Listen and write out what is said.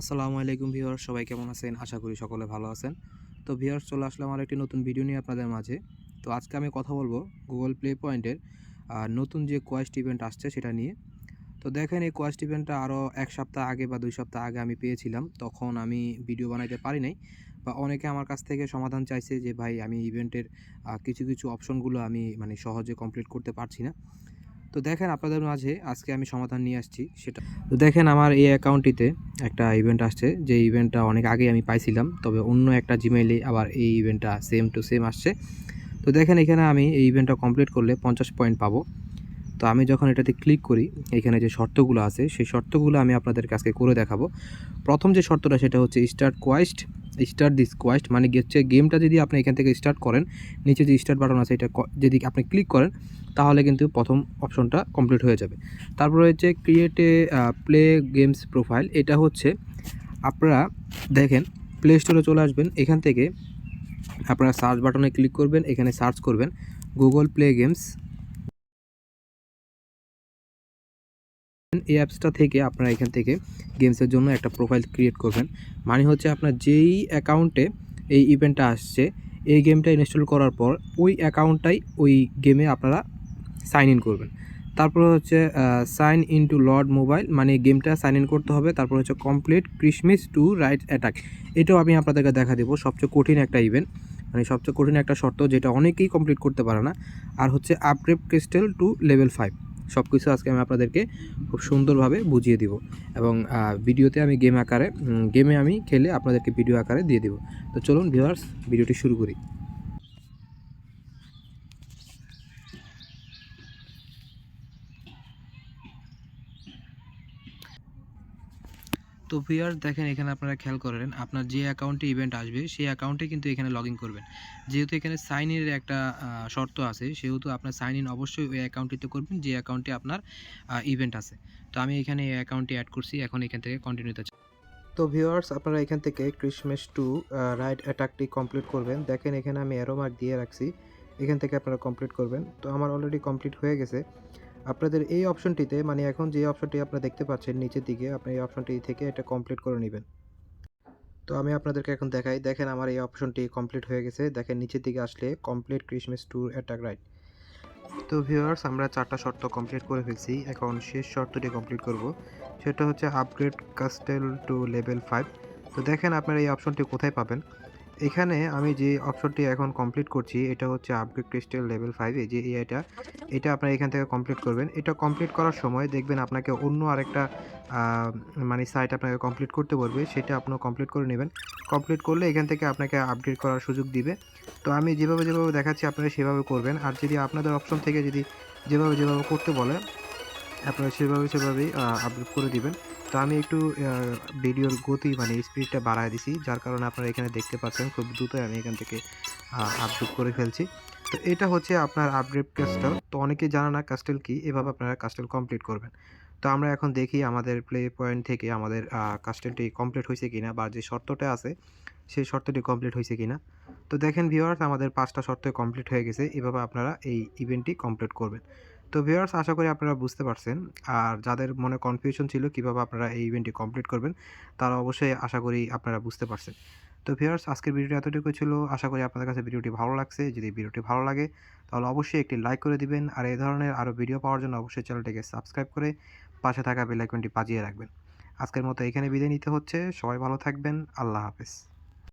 আসসালামু আলাইকুম ভিউয়ার সবাই কেমন আছেন? আশা করি সকলে ভালো আছেন। তো ভিউয়ার্স, চলে আসলাম আর একটি নতুন ভিডিও নিয়ে আপনাদের মাঝে। তো আজকে আমি কথা বলব গুগল প্লে পয়েন্টের নতুন যে কোয়েস্ট ইভেন্ট আসছে সেটা নিয়ে। তো দেখেন, এই কোয়েস্ট ইভেন্টটা আরও এক সপ্তাহ আগে বা দুই সপ্তাহ আগে আমি পেয়েছিলাম। তখন আমি ভিডিও বানাইতে পারি নাই বা অনেকে আমার কাছ থেকে সমাধান চাইছে যে, ভাই, আমি ইভেন্টের কিছু কিছু অপশনগুলো আমি মানে সহজে কমপ্লিট করতে পারছি না। তো দেখেন আপনাদের মাঝে আজকে আমি সমাধান নিয়ে আসছি সেটা। তো দেখেন আমার এই অ্যাকাউন্টটিতে একটা ইভেন্ট আসছে, যে ইভেন্টটা অনেক আগে আমি পাইছিলাম, তবে অন্য একটা জিমেইলে আবার এই ইভেন্টটা সেম টু সেম আসছে। তো দেখেন এখানে আমি এই ইভেন্টটা কমপ্লিট করলে পঞ্চাশ পয়েন্ট পাবো। তো আমি যখন এটাতে ক্লিক করি, এখানে যে শর্তগুলো আছে, সেই শর্তগুলো আমি আপনাদের কাছে করে দেখাবো। প্রথম যে শর্তটা, সেটা হচ্ছে start quest start this quest মানে হচ্ছে গেমটা যদি আপনি এখান থেকে স্টার্ট করেন, নিচে যে স্টার্ট বাটন আছে, এটা যদি আপনি ক্লিক করেন তাহলে কিন্তু প্রথম অপশনটা কমপ্লিট হয়ে যাবে। তারপর হচ্ছে create a play games profile এটা হচ্ছে আপনারা দেখেন প্লে স্টোরে চলে আসবেন, এখান থেকে আপনারা সার্চ বাটনে ক্লিক করবেন, এখানে সার্চ করবেন গুগল প্লে গেমস এই অ্যাপসটা থেকে আপনারা এখান থেকে গেমসের জন্য একটা প্রোফাইল ক্রিয়েট করবেন। মানে হচ্ছে আপনার যেই অ্যাকাউন্টে এই ইভেন্টটা আসছে, এই গেমটা ইনস্টল করার পর ওই অ্যাকাউন্টটাই ওই গেমে আপনারা সাইন ইন করবেন। তারপর হচ্ছে sign in to lord mobile মানে গেমটা সাইন ইন করতে হবে। তারপর হচ্ছে complete Christmas to right attack. এটাও আমি আপনাদেরকে দেখা দেবো, সবচেয়ে কঠিন একটা ইভেন্ট মানে সবচেয়ে কঠিন একটা শর্ত যেটা অনেকেই কমপ্লিট করতে পারে না। আর হচ্ছে upgrade crystal to level five সব কিছু আজকে আমি আপনাদেরকে খুব সুন্দরভাবে বুঝিয়ে দিব। এবং ভিডিওতে আমি গেম আকারে গেমে আমি খেলে আপনাদেরকে ভিডিও আকারে দিয়ে দিব। তো চলুন ভিউয়ার্স ভিডিওটি শুরু করি। তো ভিউয়ার্স দেখেন, এখানে আপনারা খেয়াল করেন, আপনার যে অ্যাকাউন্টে ইভেন্ট আসবে, সেই অ্যাকাউন্টে কিন্তু এখানে লগ করবেন। যেহেতু এখানে সাইন ইনের একটা শর্ত আছে, সেহেতু আপনার সাইন ইন অবশ্যই ওই অ্যাকাউন্টটিতে করবেন, যে অ্যাকাউন্টে আপনার ইভেন্ট আছে। তো আমি এখানে এই অ্যাকাউন্টটি অ্যাড করছি, এখন এখান থেকে কন্টিনিউতে তো ভিউয়ার্স আপনারা এখান থেকে ক্রিসমাস টু রাইড অ্যাটাকটি কমপ্লিট করবেন। দেখেন, এখানে আমি অ্যারো মার্ক দিয়ে রাখছি, এখান থেকে আপনারা কমপ্লিট করবেন। তো আমার অলরেডি কমপ্লিট হয়ে গেছে। আপনাদের এই অপশনটিতে মানে এখন যে অপশনটি আপনারা দেখতে পাচ্ছেন নিচের দিকে, আপনি এই অপশনটি থেকে এটা কমপ্লিট করে নেবেন। তো আমি আপনাদেরকে এখন দেখাই, দেখেন আমার এই অপশনটি কমপ্লিট হয়ে গেছে। দেখেন নিচের দিকে আসলে complete Christmas tour attack ride তো ভিউয়ার্স আমরা চারটা শর্ত কমপ্লিট করে ফেলছি। এখন শেষ শর্তটি কমপ্লিট করব। সেটা হচ্ছে upgrade castle to level five তো দেখেন আপনারা এই অপশনটি কোথায় পাবেন। এখানে আমি যে অপশনটি এখন কমপ্লিট করছি, এটা হচ্ছে আপগ্রেড ক্রিস্টেল লেভেল ফাইভে যে এআইটা এটা আপনারা এখান থেকে কমপ্লিট করবেন। এটা কমপ্লিট করার সময় দেখবেন আপনাকে অন্য আরেকটা মানে সাইট আপনাকে কমপ্লিট করতে বলবে, সেটা আপনারা কমপ্লিট করে নেবেন। কমপ্লিট করলে এখান থেকে আপনাকে আপডেট করার সুযোগ দিবে। তো আমি যেভাবে যেভাবে দেখাচ্ছি, আপনারা সেভাবে করবেন। আর যদি আপনাদের অপশন থেকে যদি যেভাবে যেভাবে করতে বলে আপনারা সেভাবে সেভাবেই আপডেট করে দিবেন। তো আমি একটু ভিডিওর গতি মানে স্পিডটা বাড়ায় দিছি, যার কারণে আপনারা এখানে দেখতে পাচ্ছেন খুব দ্রুত আমি এখান থেকে আপডেট করে ফেলছি। তো এটা হচ্ছে আপনার আপডেট কাস্টেল তো অনেকেই জানা না কাস্টেল কি, এভাবে আপনারা কাস্টেল কমপ্লিট করবেন। তো আমরা এখন দেখি আমাদের প্লে পয়েন্ট থেকে আমাদের কাস্টেলটি কমপ্লিট হয়েছে কিনা, বা যে শর্তটা আছে, সেই শর্তটি কমপ্লিট হয়েছে কিনা। তো দেখেন ভিউয়ার্স আমাদের পাঁচটা শর্ত কমপ্লিট হয়ে গেছে। এভাবে আপনারা এই ইভেন্টটি কমপ্লিট করবেন। তো ভিউয়ার্স আশা করি আপনারা বুঝতে পারছেন। আর যাদের মনে কনফিউশন ছিল কীভাবে আপনারা এই ইভেন্টটি কমপ্লিট করবেন, তারা অবশ্যই আশা করি আপনারা বুঝতে পারছেন। তো ভিউয়ার্স আজকের ভিডিওটি এতটুকু ছিল। আশা করি আপনাদের কাছে ভিডিওটি ভালো লাগছে। যদি ভিডিওটি ভালো লাগে, তাহলে অবশ্যই একটি লাইক করে দিবেন। আর এই ধরনের আরও ভিডিও পাওয়ার জন্য অবশ্যই চ্যানেলটিকে সাবস্ক্রাইব করে পাশে থাকা বেল আইকনটি বাজিয়ে রাখবেন। আজকের মতো এখানে বিদায় নিতে হচ্ছে। সবাই ভালো থাকবেন। আল্লাহ হাফেজ।